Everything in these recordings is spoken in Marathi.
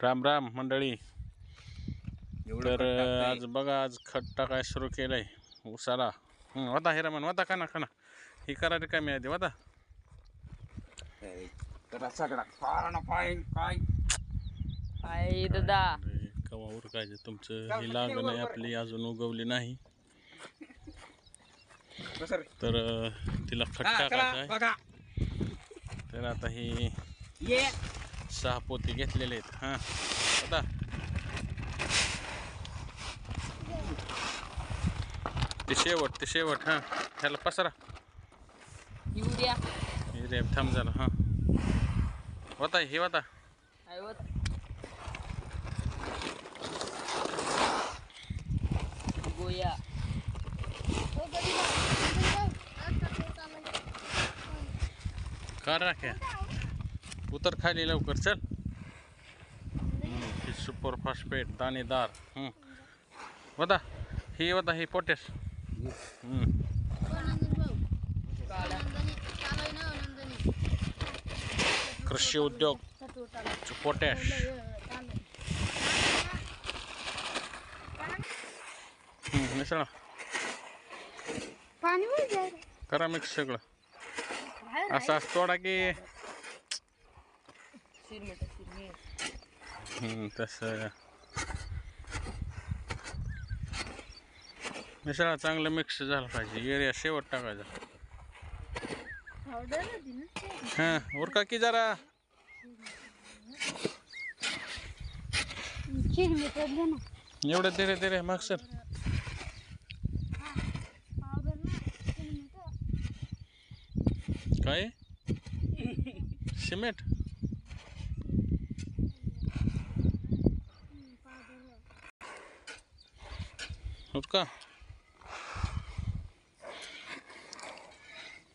राम राम मंडळी. तर आज बघा आज खत टाकाय सुरू केलंय. उसाला. हं, होता हिरामन होता का ना का ना ही करा रिकामी होता कारण काय काय आई दादा कवा उरकायचे तुमचं? ही लागण आहे आपली अजून उगवली नाही. तर तिला हा, टाकायचं आहे बघा. तर आता ही ये. सहा पोती घेतलेले आहेत हां. होता ते शेवट ते शेवट हां. ह्याला पसरा. युरिया. थांब झालं हां. होता हे होता. आई व गोया. का राख्या. उतर खाली लवकर चल. ही सुपर फॉस्फेट दाणेदार. होता ही होता ही पोटॅश. कृषी उद्योग पोटॅश मिसळा. करा मिक्स सगळं. असं तोडा की तसं मिसळा चांगलं मिक्स झालं पाहिजे. एरिया शेवट टाकायचा. हां उरका की जरा? एवढं धीरे धीरे मग सर. काय? सिमेंट? उठका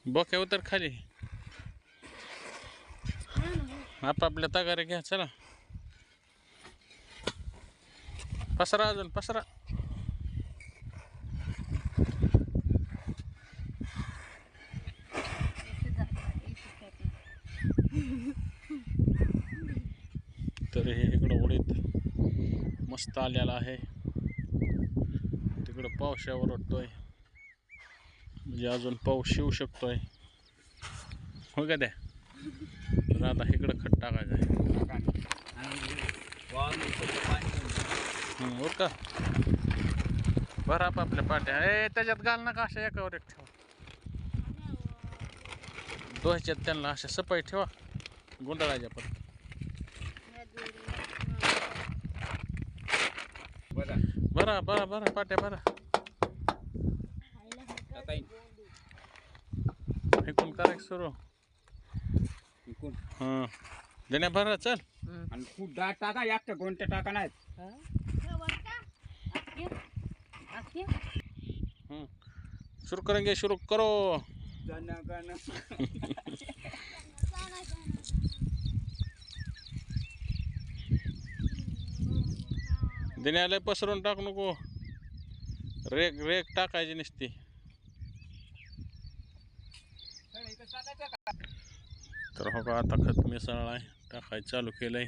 बघ उतर खाली आपापल्या तगारे घ्या चला पसरा अजून पसरा तर हे इकडं उडीत. मस्त आलेला आहे. इकडं पावसावर वाटतोय. म्हणजे अजून पाऊस येऊ शकतोय. हो का द्या तर आता इकडं खट टाकायचं आहे. हो का? बरं आपल्या पाट्या. ए त्याच्यात घाल नका अशा एकावर एक ठेवा. दोह्याच्यात त्यांना अशा सपाई ठेवा. गुंडाळायच्या पण बघा बरा बरा बरा पाट्या बरा आता फेकून करायचं सुरू इकडून. हां देण्या बरं चल आणि खूप डाळ टाका एकटं कोणत्या टाका नाहीत हं. शुरू करेंगे शुरू करो जन गण देण्याला पसरून टाक नको. रेक रेक टाकायची नसती. तर हो का आता खत मिसळला आहे टाकायचं चालू केलं आहे